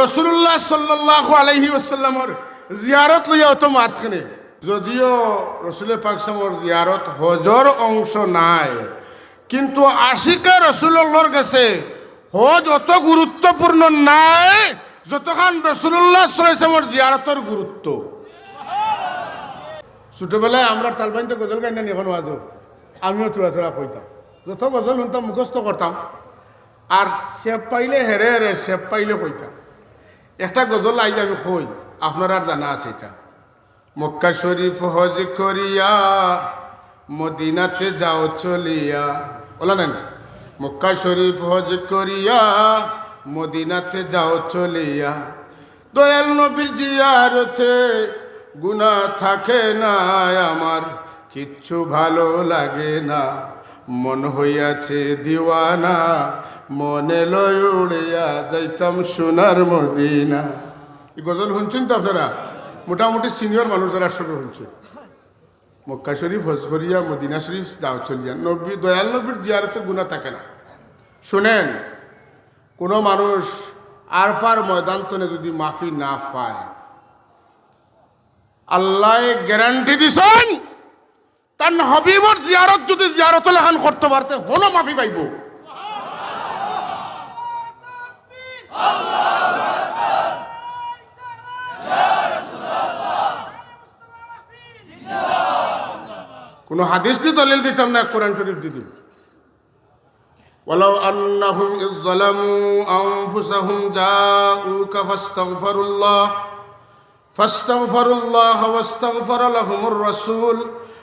রসুল্লাহ সাল্লাহ আলহি আসাল্লামর জিয়ারত লইয়া অত মাতখানে। যদিও রসুলের পাকসামর জিয়ারত হজর অংশ নাই, কিন্তু আশিকা রসুল্লাহর কাছে হজ অত গুরুত্বপূর্ণ নাই, যতখান রসুল্লাহ সাল্লামর জিয়ারতর গুরুত্ব। ছোটবেলায় আমরা তালবাইনতে গজল গাই না এখন আজও। আমিও থোড়া থোড়া কইতাম। যত গজল শুনতাম, মুখস্থ করতাম। আর শেপ পাইলে হেরে হেরে শেপ পাইলে কইতাম। একটা গজল আইজ আমি কই? আপনার আর জানা আছে এটা। মক্কা শরীফ হজ করিয়া, মদিনাতে যাও চলিয়া। বলা নেন মক্কা শরীফ হজ করিয়া, মদিনাতে যাও চলিয়া। দয়াল নবীর জিয়ারতে গুণা থাকে না আমার, কিচ্ছু ভালো লাগে না। মন হইয়াছে দিওয়ানা, মনে লয় উড়িয়া যাইতাম সোনার মদিনা। এই গজল শুনছেন তো আপনারা? মোটামুটি সিনিয়র মানুষ যারা সঙ্গে শুনছেন। মক্কা শরীফ, হজ করিয়া, মদিনা শরীফ দাও চলিয়া। নবী দয়াল নবীর জিয়ারতে গুণা থাকে না। শোনেন, কোনো মানুষ আরফার ময়দান্তনে যদি মাফি না পায়, আল্লাহ গ্যারান্টি দিছেন। তার হবিবর জিয়ারত যদি জিয়ারত লেখান করতে পারতে হলো মাফি পাইব কোনো হাদিস দিয়ে দলিল দিতাম না কোরআন শরীফ দিদি ولو أنهم إذ ظلموا أنفسهم جاءوك فاستغفروا الله فاستغفروا الله واستغفر لهم الرسول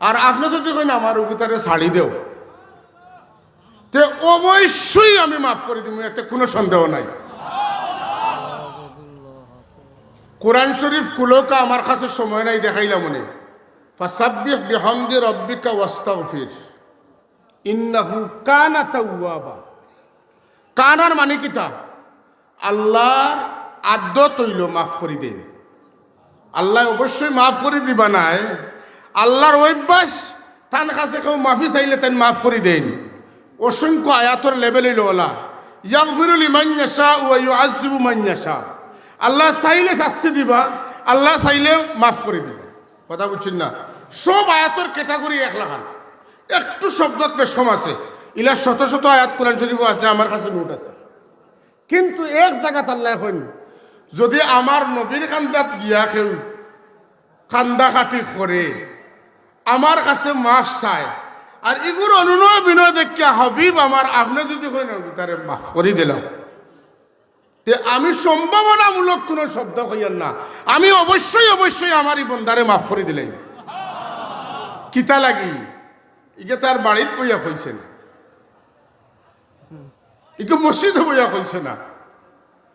আর আপনি যদি কই না আমার উগিতারে ছাড়ি দেও, তে অবশ্যই আমি মাফ করে দিব এতে কোনো সন্দেহ নাই। কোরআন শরীফ কুলোকা আমার কাছে সময় নাই দেখাইলাম মনে ফাসাব্বিহ কানা কানার মানে কিতা আল্লাহর আদ্য তৈল মাফ করি দেন। আল্লাহ অবশ্যই মাফ করে দিবা নাই। আল্লাহর অভ্যাস, তার কাছে কেউ মাফি চাইলে তাই মাফ করে দেন। অসংখ্য আয়াতর লেভেলে লোলা ইয়াগফিরুল ইমান্যাসা ও ইউআযিবু মান্যাসা আল্লাহ চাইলে শাস্তি দিবা, আল্লাহ চাইলে মাফ করে দিবা। কথা বুঝছেন না? সব আয়াতর ক্যাটাগরি এক লাগান। একটু শব্দত পেশম আছে। ইলা শত শত আয়াত কোরআন শরীফ আছে, আমার কাছে নোট আছে। কিন্তু এক জায়গাত আল্লাহ এখন যদি আমার নবীর কান্দাত গিয়া কেউ কান্দা কাটি করে আমার কাছে মাফ চায়। আর এগুলো অনুনয় বিনয় দেখিয়া হবিব আমার আপনি যদি কই না তারে মাফ করে দিলাম। আমি সম্ভাবনামূলক কোনো শব্দ কইয়ান না। আমি অবশ্যই অবশ্যই আমার বন্দারে মাফ করে দিলেন কিতা লাগি? ইকে তার বাড়িত বইয়া কইছে না। ইকে মসজিদে বইয়া কইছে না।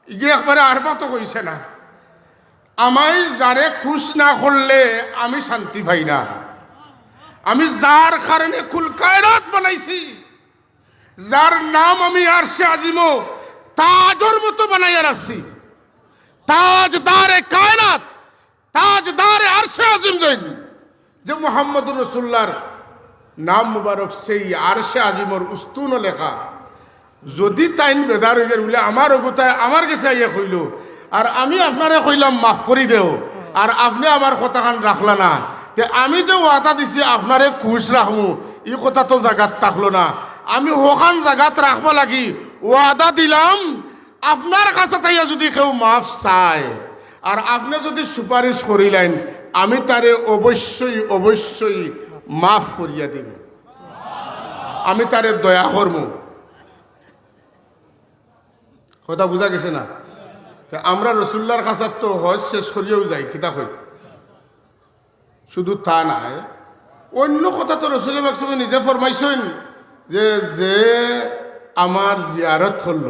ইগে একবারে আরবাতো কইছে না। আমায় যারে খুশ না করলে আমি শান্তি পাই না। আমি যার কারণে কুল কায়রাত বানাইছি, যার নাম আমি আর সে আজিমো তাজর মতো বানাইয়া রাখছি। তাজদারে কায়নাত, তাজদারে আর সে আজিম জৈন। যে মোহাম্মদুর রসুল্লার নাম মুবারক, সেই আর সে আজিমর উস্তুন লেখা। যদি তাইন বেদার হয়ে বলে আমার অবতায় আমার কাছে আইয়া কইল, আর আমি আপনারে কইলাম, মাফ করি দেও, আর আপনি আমার কথাখান রাখলা না। তে আমি যে ওয়াদা দিছি, আপনারে খুশ রাখমু। এই কথা তো জাগাত থাকল না। আমি ওখান জাগাত রাখব লাগি। ওয়াদা দিলাম, আপনার কাছে তাইয়া যদি কেউ মাফ চায়, আর আপনি যদি সুপারিশ করিলেন, আমি তারে অবশ্যই অবশ্যই মাফ করিয়া দিব আমি তারে দয়া করমু। কথা বোঝা গেছে না? আমরা রসুল্লার কাছার তো হজ শেষ করিয়াও যাই, কিতা কই শুধু তা নাই, অন্য কথা তো রসুল বাকসবে নিজে ফরমাইছেন যে যে আমার জিয়ারত করল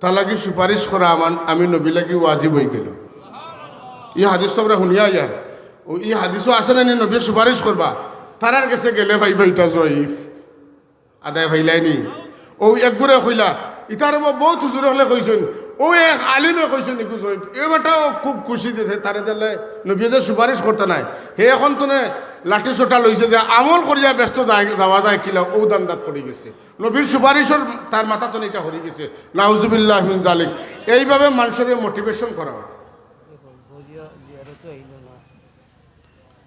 তা লাগি সুপারিশ করা আমার, আমি নবী লাগি ওয়াজিব হয়ে গেল। ই হাদিস তোমরা শুনিয়া ইয়ার। ও ই হাদিসও আছে না নি, নবী সুপারিশ করবা? তারার কাছে গেলে ভাইবা ইটা জয়ীফ। আদায় ভাইলাইনি। ও একগুরে কইলা ইটার মই বহুত হুজুর হলে কইছেন ও এক আলিমে কইছেন নিকু জয়ীফ। এই বেটাও খুব খুশি দিছে তারে দিলে নবী যে সুপারিশ করতে নাই। হে এখন তোনে লাঠি চোটা লইছে যে আমল করিয়া ব্যস্ত যাওয়া যায় কিলা ও দান্দাত পড়ে গেছে। নবীর সুপারিশর তার মাথা তো এটা হরি গেছে। নাউজুবিল্লাহ জালিক এইভাবে মানুষের মোটিভেশন করা হয়।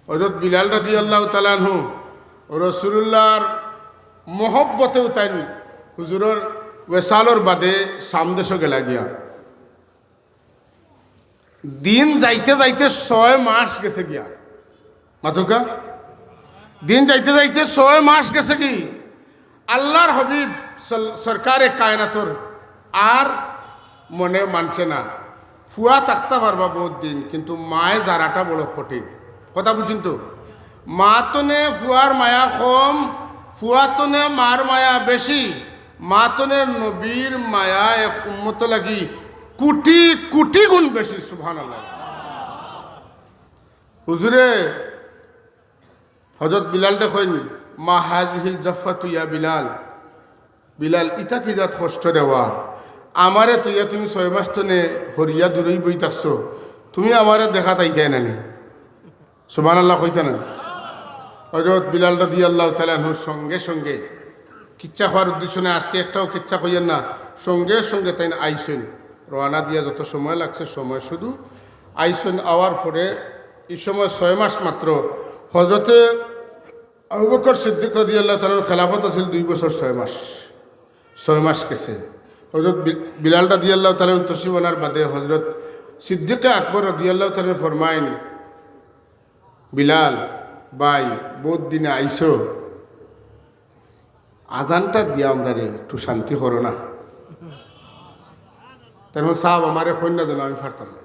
হজরত বিলাল রাজি আল্লাহ তালানহু রসুল্লাহর মহব্বতেও তাই হুজুরর ওয়েসালর বাদে সামদেশ গেলা গিয়া। দিন যাইতে যাইতে ছয় মাস গেছে গিয়া। মাতুকা, দিন যাইতে যাইতে ছয় মাস গেছে কি? আল্লাহর হবিব সরকারে কায়নাতর আর মনে মানছে না। ফুয়া থাকতে পারবা বহুত দিন, কিন্তু মায়ে জারাটা বড় কঠিন। কথা বুঝছেন তো? মা তনে ফুয়ার মায়া কম ফুয়া তনে মার মায়া বেশি মা তনে নবীর মায়া এক উন্মত লাগি। কোটি কোটি গুণ বেশি সুভান আল্লাহ হুজুরে হজরত বিলাল দেখেন, মা হাজিহিল জফা তুইয়া বিলাল। বিলাল ইটা কি যাত কষ্ট দেওয়া? আমারে তুইয়া তুমি ছয় মাস তনে হরিয়া দূরই বইতাছ। তুমি আমারে দেখা তাইতাই নানি সুবান আল্লাহ কইতা না। হজরত বিলাল রাদি আল্লাহ তালাহুর সঙ্গে সঙ্গে কিচ্ছা হওয়ার উদ্দেশ্য আজকে একটাও কিচ্ছা কইয়েন না। সঙ্গে সঙ্গে তাই আইসেন। রওনা দিয়া যত সময় লাগছে, সময় শুধু আইসেন আওয়ার পরে এই সময় ছয় মাস মাত্র। হজরতে আবুবকর সিদ্দিক রাদি আল্লাহ তালার খেলাফত আছিল দুই বছর ছয় মাস। ছয় মাস গেছে। হজরত বিলাল রাদি আল্লাহ তালাম তসিবানার বাদে হজরত সিদ্দিকে আকবর রাদি আল্লাহ তালের ফরমাইন, বিলাল বাই বহুত দিনে আইসো আজানটা দিয়া আমরা রে, একটু শান্তি করো না। তেমন সাহেব আমারে কন্যা যেন আমি পারতাম না।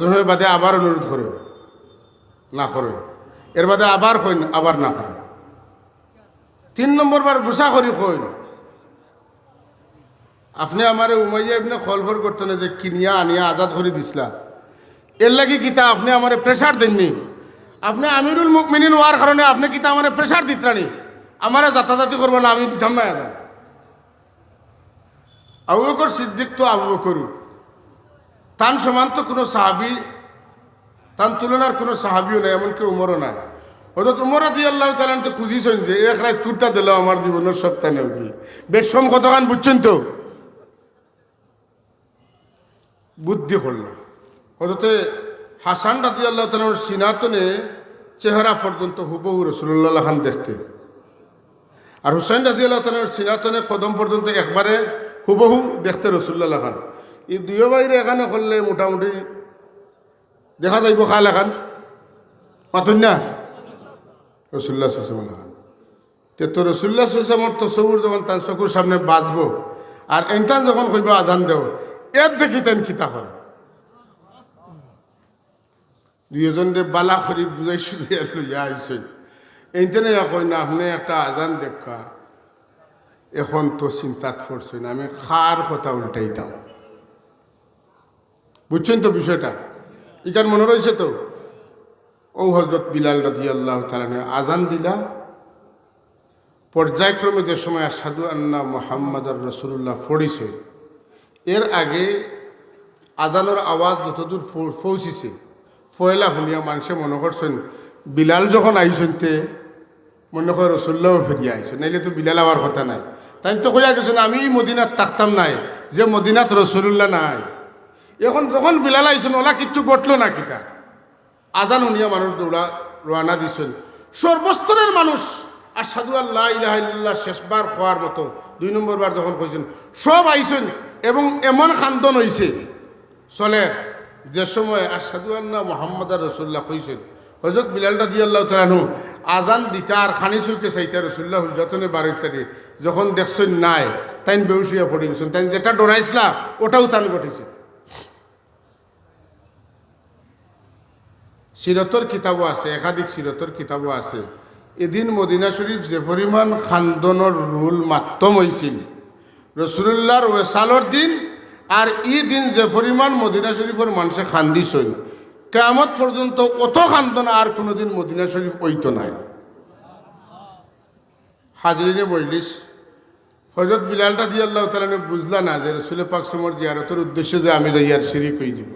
সময় বাদে আবার অনুরোধ করুন, না করুন। এর বাদে আবার কইন, আবার না করেন। তিন নম্বর বার গুসা করি কইন, আপনি আমার উমাইয়া এমনি খলফর করতেন যে কিনিয়া আনিয়া আজাদ করে দিছিলা। এর লাগি কিতা আপনি আমার প্রেশার দেননি? আপনি আমিরুল মুকমিনিন হওয়ার কারণে আপনি কিতা আমার প্রেশার দিতরানি? আমার যাতাযাতি করব না, আমি দিতাম না আবু বকর সিদ্দিক তো আবু বকরু তান সমান তো কোনো সাহাবি, তান তুলনার কোনো সাহাবিও নাই, এমনকি উমরও নাই। হয়তো উমরা দিয়ে আল্লাহ তালান তো খুঁজিছেন যে, এক রাত কুর্তা দিল আমার জীবনের সপ্তাহ কি বেশ সম কতখান বুঝছেন তো? বুদ্ধি করল হজরতে হাসান রাতি আল্লাহ তালার সিনাতনে চেহারা পর্যন্ত হুবহু রসুল্লাহ খান দেখতে আর হুসাইন রাজি আল্লাহ তালার সিনাতনে কদম পর্যন্ত একবারে হুবহু দেখতে রসুল্লাহ খান। এই দুয়ো বাইরে এখানে করলে মোটামুটি দেখা যাইব খাল এখান। মাতুন না? রসুল্লাহ সুসামুল্লাহ খান তে তো রসুল্লাহ সুসামর তো সবুর যখন তার চকুর সামনে বাঁচবো আর এনটান যখন কইব আধান দেও, এর দেখি তেন কিতা করে। দুইজন যে বালা করি বুঝাইছো দিয়ে লইয়া আইসেন এইখানে কই না আপনি একটা আজান দেখা এখন তো চিন্তাত পড়ছেন আমি খার কথা উল্টাই উল্টাইতাম বুঝছেন তো বিষয়টা? ইকার মনে রয়েছে তো? ও হজরত বিলাল রাজি আল্লাহ তালানে আজান দিলা। পর্যায়ক্রমে যে সময় সাধু আন্না মোহাম্মদ রসুল্লাহ পড়িছে, এর আগে আজানোর আওয়াজ যতদূর পৌঁছিছে ফয়লা শুনিয়া মানুষে মনে করছেন, বিলাল যখন আইসেন তে, মনে করে রসুল্লাহও ফিরিয়ে আইসেন নাইলে তো বিলাল আবার কথা নাই। তাই তো কইয়া গেছেন, আমি মদিনাত থাকতাম নাই, যে মদিনাত রসুল্লাহ নাই। এখন যখন বিলাল আইসেন ওলা কিচ্ছু ঘটলো না কিতা? আজান শুনিয়া মানুষ দৌড়া, রওনা দিছেন। সর্বস্তরের মানুষ আর সাধু আল্লাহ ইলাহ শেষবার খোয়ার মতো, দুই নম্বর বার যখন কইছেন, সব আইছেন এবং এমন খান্দন হইছে। চলে যে সময় আর সাধু আল্লাহ মোহাম্মদ আর রসুল্লাহ কইছেন হজরত বিলাল রাজি আল্লাহ তালানু আজান দিতা আর খানি চুকে চাইতা রসুল্লাহ বাড়ির তারি যখন দেখছেন নাই, তাইন বেউসিয়া পড়ে গেছেন। তাই যেটা ডরাইছিলা ওটাও তান ঘটেছে। সিরতর কিতাবও আছে, একাধিক সিরতর কিতাবও আছে। এদিন মদিনা শরীফ যে পরিমাণ খান্দনৰ রুল মাত্তম হয়েছিল রসুল্লাহর ওয়েসালর দিন আর ই দিন যে পরিমাণ মদিনা শরীফের মানুষে খান্দিছইন কেমত পর্যন্ত অত খান্দ না আর কোনোদিন মদিনা শরীফ ওইত নাই। হাজরিনে মজলিস হজরত বিলালটা দিয়ে আল্লাহ তালানে বুঝলা না যে রসুল পাক সমর জিয়ারতের উদ্দেশ্যে যে আমি যাই আর শিরিক হয়ে যাব।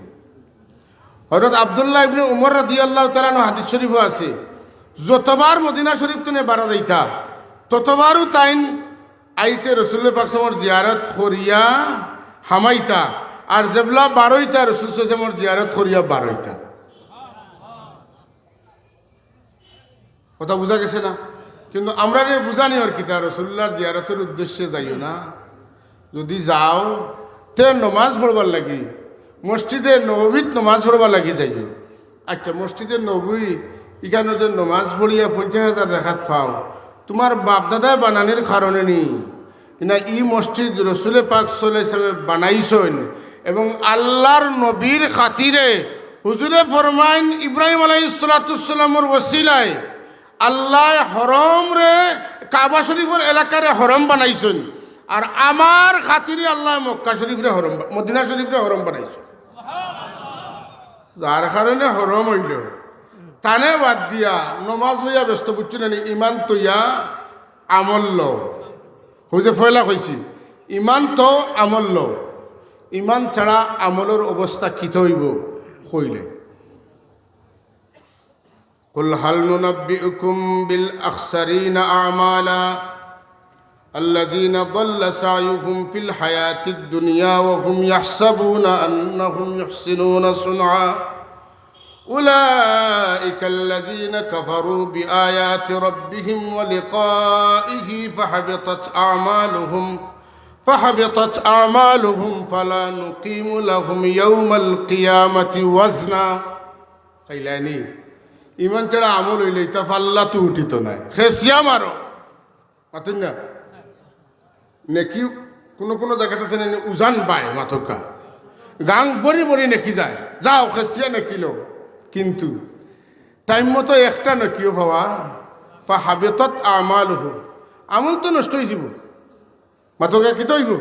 হজরত আবদুল্লাহ ইবনে উমর রাদি আল্লাহ তালানো হাদিস শরীফও আছে, যতবার মদিনা শরীফ তুমি বাড়া যাইতা, ততবারও তাইন আইতে রসুল পাক সমর জিয়ারত করিয়া হামাইতা, আর যেবলা বারোইতা রসুল সমর জিয়ারত করিয়া বারোইতা কথা বোঝা গেছে না? কিন্তু আমরা রে বুঝানি আর কিতা রসুল্লাহর জিয়ারতের উদ্দেশ্যে যাইও না। যদি যাও, তে নমাজ পড়বার লাগি, মসজিদে নবীত নমাজ পড়বার লাগি যাইও। আচ্ছা মসজিদে নবী, এখানে যে নমাজ পড়িয়া পঞ্চাশ হাজার রেখাত পাও, তোমার বাপদাদায় বানানির কারণে নি। না, ই মসজিদ রসুলে পাক হিসাবে বানাইছেন এবং আল্লাহর নবীর খাতিরে হুজুরে ফরমাইন ইব্রাহিম আলাইসালামের ওসিলায় আল্লাহ হরম রে, কাবা শরীফের এলাকারে হরম বানাইছেন। আর আমার খাতিরে আল্লাহ মক্কা শরীফরে হরম মদিনা শরীফরে হরম বানাইছেন। যার কারণে হরম হইল। তানে বাদ দিয়া নমাজ লইয়া ব্যস্ত বুঝছেন না ইমান তৈয়া আমল লও। হুজে ফয়লা কইছি, ইমান তো আমল লও। ইমান ছাড়া আমলের অবস্থা কিত হইব হইলে قل هل ننبئكم بالأخسرين أعمالا الذين ضل سعيهم في الحياة الدنيا وهم يحسبون أنهم يحسنون صنعا أولئك الذين كفروا بآيات ربهم ولقائه فحبطت أعمالهم فحبطت أعمالهم فلا نقيم لهم يوم القيامة وزنا. قيلاني ইমান ছাড়া আমল হইলে তা ফাল্লা তো উঠিত নাই। খেসিয়া মারো মাতুন না? নেকি কোনো কোনো জায়গাতে তেনে উজান পায় মাথকা। গাং বড়ি বড়ি নেকি যায়। যাও খেসিয়া নেকিল কিন্তু টাইম মতো একটা নেকিও ভাবা বা হাবেতত আমাল হো আমল তো নষ্ট হয়ে যাব। মাথকা কি তো হইব?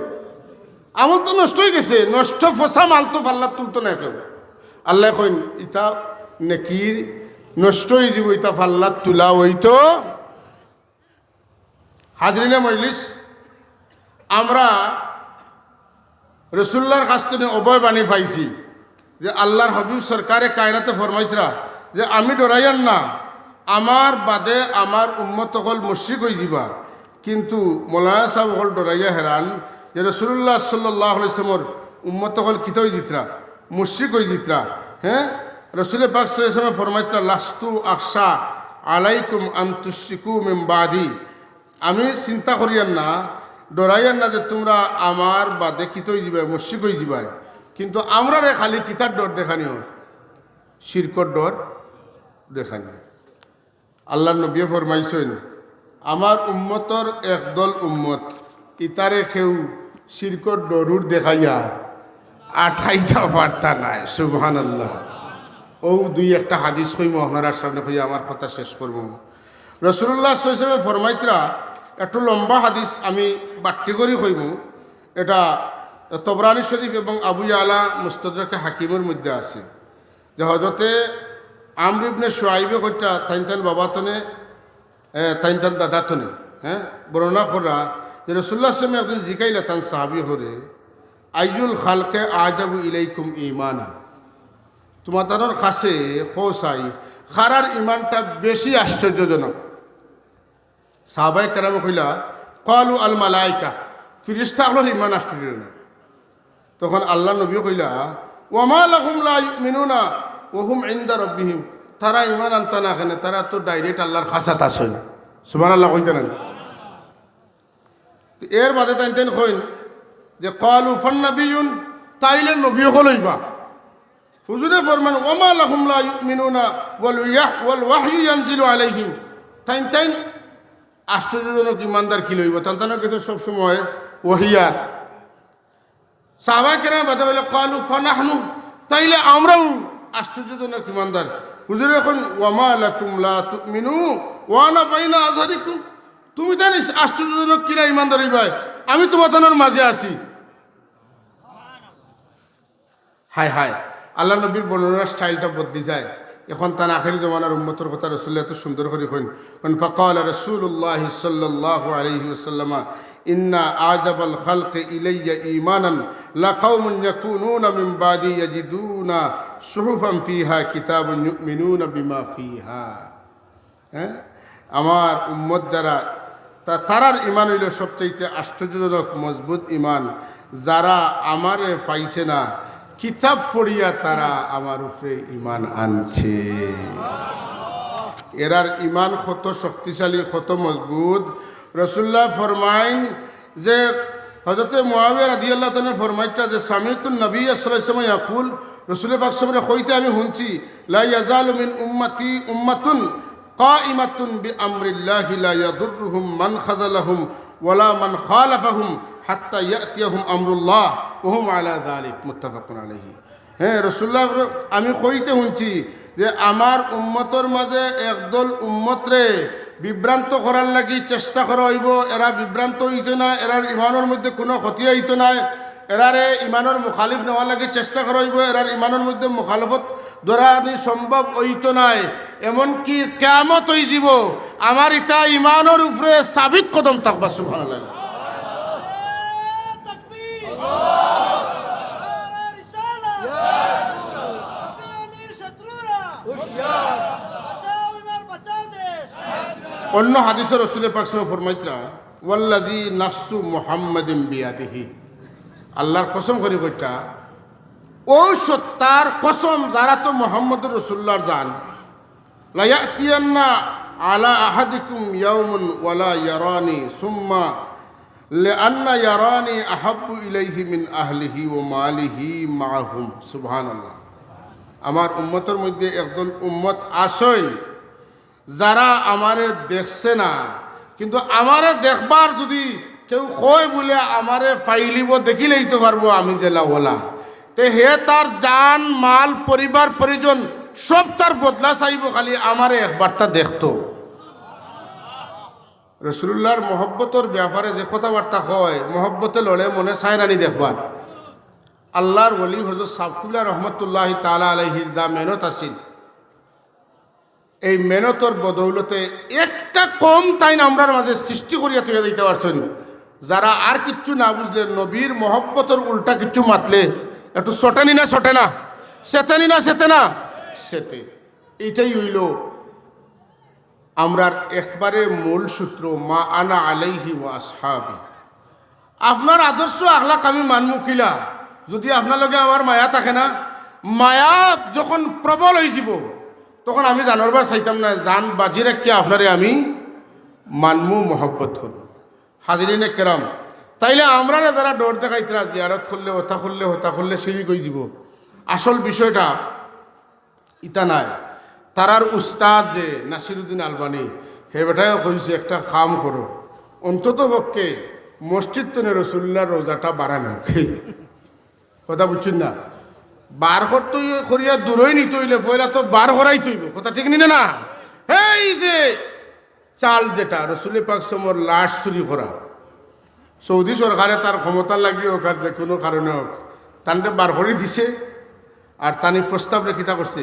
আমল তো নষ্ট হয়ে গেছে। নষ্ট ফসা মাল তো ফাল্লা তুলতো না কেউ। আল্লাহ কইন, ইতা নেকির নষ্ট হয়ে যাব ইতা ফাল্লাত তুলা হইতো। হাজরিনে মজলিস, আমরা রসুল্লার কাছ থেকে অভয় বাণী পাইছি যে আল্লাহর হবিব সরকারে কায়নাতে ফরমাইতরা যে আমি ডরাইয়ান না, আমার বাদে আমার উন্মত হল মুশ্রিক হয়ে যাবা। কিন্তু মৌলানা সাহেব হল ডরাইয়া হেরান যে রসুল্লাহ সাল্লাহ ইসলামর উম্মত হল কিত হয়ে জিতরা মুশ্রিক হয়ে জিতরা হ্যাঁ? রসুল পাক সাল্লামে ফরমাইতরা লাস্তু আকশা আলাইকুম আন্তুশিকু মেমবাদি আমি চিন্তা করিয়ান না, ডরাইয়ান না যে তোমরা আমার বা দেখিত হয়ে যাবে হয়ে যাবে কিন্তু আমরা রে খালি কিতার ডর দেখানি ওর শিরকর ডর দেখানি আল্লাহ নবী ফরমাইছেন, আমার উম্মতর একদল উম্মত, ইতারে খেউ শিরকর ডরুর দেখাইয়া আঠাইটা বার্তা নাই সুবহান আল্লাহ ও দুই একটা হাদিস কইম, আপনার সামনে কইয়া আমার কথা শেষ করব। রসুল্লাহ হিসেবে ফরমাইতরা, একটু লম্বা হাদিস আমি বাট্টি করি কইম। এটা তবরানি শরীফ এবং আবু আলা মুস্তদরকে হাকিমের মধ্যে আছে। যে হজরতে আমর ইবনে সোয়াইবে কইটা, তাইন তাইন বাবা তনে তাইন তান দাদা তনে হ্যাঁ? বর্ণনা করা যে রসুল্লাহ সামে একদিন জিকাইলা তান সাহাবি হরে আইজুল খালকে আজাবু ইলাইকুম ইমানান তোমাদের কাছে খোসাই খারার ইমানটা বেশি আশ্চর্যজনক। সাহাবাই কেরামে কইলা, কলু আল মালাইকা ফিরিস্তা হলোর ইমান আশ্চর্যজনক। তখন আল্লাহ নবী কইলা ওমা লাহুম লা ইউমিনুনা ওহুম ইনদা রব্বিহিম তারা ইমান আনতা না কেন? তারা তো ডাইরেক্ট আল্লাহর খাসাত আসেন সুবহান আল্লাহ কইতে না এর বাদে তাই তেন কইন যে, কলু ফন্নবিউন তাইলে নবী হলইবা হুজুরে ফরমান, ওমা লাহুম লা ইউমিনুনা ওয়াল ইয়াহ, ওয়াল ওয়াহয়ু ইয়ানজিলু আলাইহিম। তাইন তাইন, আশ্চর্যজনক ইমানদার কি লইব? তান, তানের কাছে সবসময় ওহিয়ার। সাহবা কেরাম বাদে বলে, কালু ফানাহনু। তাইলে আমরাও আশ্চর্যজনক ইমানদার। হুজুর এখন ওয়ামা লাকুম লা তুমিনু, ওয়ানা বাইনা আজহারিকুম। তুমি জানিস, আশ্চর্যজনক কিরা ইমানদার ভাই আমি তোমার মাঝে আছি। হায় হায়। আল্লাহ নবীর বর্ণনার স্টাইলটা বদলি যায়। এখন তার আখেরি জমানার উম্মতর কথা রসুল্লাহ এত সুন্দর করে কইন। কারণ ফকাল রসুল্লাহ সাল্লাহ আলহি ওসাল্লামা ইন্না আজাবাল খালকে ইলাইয়া ইমানান লাকাউমুন ইয়াকুনুনা মিন বাদি ইয়াজিদুনা সুহুফান ফিহা কিতাবুন ইউমিনুনা বিমা ফিহা। হ্যাঁ? আমার উম্মত যারা, তা তারার ইমান হইল সবচাইতে আশ্চর্যজনক, মজবুত ইমান যারা আমারে পাইছে না কিতাব পড়িয়া তারা আমার উপরে ইমান আনছে এরার ইমান কত শক্তিশালী কত মজবুত রসুল্লাহ ফরমাইন যে হজরতে মহাবিয়া রাদি আল্লাহ তালের ফরমাইটা যে সামিতুল নবী আসসালাম ইয়াকুল রসুল বাকসমরে হইতে আমি শুনছি লা ইয়াজালু মিন উম্মতি উম্মাতুন قائمة بأمر الله لا يضرهم من خذلهم ولا من خالفهم হাত্তা ইয়াতিয়াহুম আমরুল্লাহ, ওহুম আলা দালিক, মুত্তাফাকুন আলাইহি। হ্যাঁ রসুল্লাহ আমি কইতে শুনছি যে আমার উম্মতর মাঝে একদল উম্মতরে বিভ্রান্ত করার লাগি চেষ্টা করা হইব। এরা বিভ্রান্ত হইত না, এরার ইমানের মধ্যে কোনো ক্ষতি হইত না। এরারে ইমানের মুখালিফ নেওয়ার লাগি চেষ্টা করা হইব। এরার ইমানের মধ্যে মুখালফত আমি সম্ভব হইত নাই। এমনকি কেমত যাব আমার ইতা ইমানের উপরে সাবিত কদম থাকবা সুভান লাগে অন্য হাদিসের রসুল পাকসিমে ফরমাইতরা ওয়াল্লাজি নাফসু মুহাম্মাদিন বিয়াদিহি। আল্লাহর কসম করি কইটা, ও সত্তার কসম যারা তো মোহাম্মদ রসুল্লাহর জান লায়াতিয়ান্না আলা আহাদিকুম ইয়াউমুন ওয়ালা ইয়ারানি সুম্মা লেআন্না ইয়ারানি আহাব্বু ইলাইহি মিন আহলিহি ও মালিহি মাহুম সুবহান আল্লাহ আমার উম্মতের মধ্যে একদল উম্মত আসই যারা আমারে দেখছে না, কিন্তু আমারে দেখবার যদি কেউ কয় বলে আমারে ফাইলিব, দেখিলেই তো পারব আমি জেলা ওলা তো হে তার যান মাল, পরিবার, পরিজন, সব তার বদলা চাইব, খালি আমারে একবারটা দেখতো। রসুল্লাহর মহব্বতর ব্যাপারে যে কথাবার্তা হয়, মহব্বতে লড়ে মনে চায় নানি দেখবার। আল্লাহর ওলি হজরত সাবকুল্লা রহমতুল্লাহ তালা আলহির যা মেহনত আছিল। এই মেহনতর বদৌলতে একটা কম তাই না আমরার মাঝে সৃষ্টি করিয়া তুই দিতে পারছেন। যারা আর কিচ্ছু না বুঝলে, নবীর মহব্বতর উল্টা কিচ্ছু মাতলে, একটু সটেনি না সটে না সেতেনি না সেতে না সেতে এইটাই হইল আমরার একবারে মূল সূত্র, মা আনা আলাইহি ওয়া আসহাবি। আপনার আদর্শ আখলাক আমি মানমু কিলা? যদি আপনার আমার মায়া থাকে না, মায়া যখন প্রবল হয়ে যাব, তখন আমি জানরবার চাইতাম না, জান বাজি রাখিয়া আপনারে আমি মানমু মহব্বত করব হাজিরিনে কেরাম তাইলে আমরা যারা ডর দেখাইতরা জিয়ারত করলে হতা করলে হতা করলে সিঁড়ি কই দিব আসল বিষয়টা ইতা নাই। তারার উস্তাদ যে নাসিরুদ্দিন আলবানি, হে বেটাও কইছে, একটা কাম করো। অন্তত পক্ষে মসজিদ তনে রসুল্লাহ রোজাটা বাড়ানো কথা বুঝছেন না? বার করতে করিয়া দূরই নিতে হইলে, পয়লা তো বার করাই তৈব কথা ঠিক নিনে না? এই যে চাল যেটা, রসুলি পাক সমর লাশ চুরি করা। সৌদি সরকারে তার ক্ষমতা লাগিয়ে হোক আর যে কোনো কারণে হোক তানটা বার করে দিছে। আর তানি প্রস্তাব রেখিতা করছে।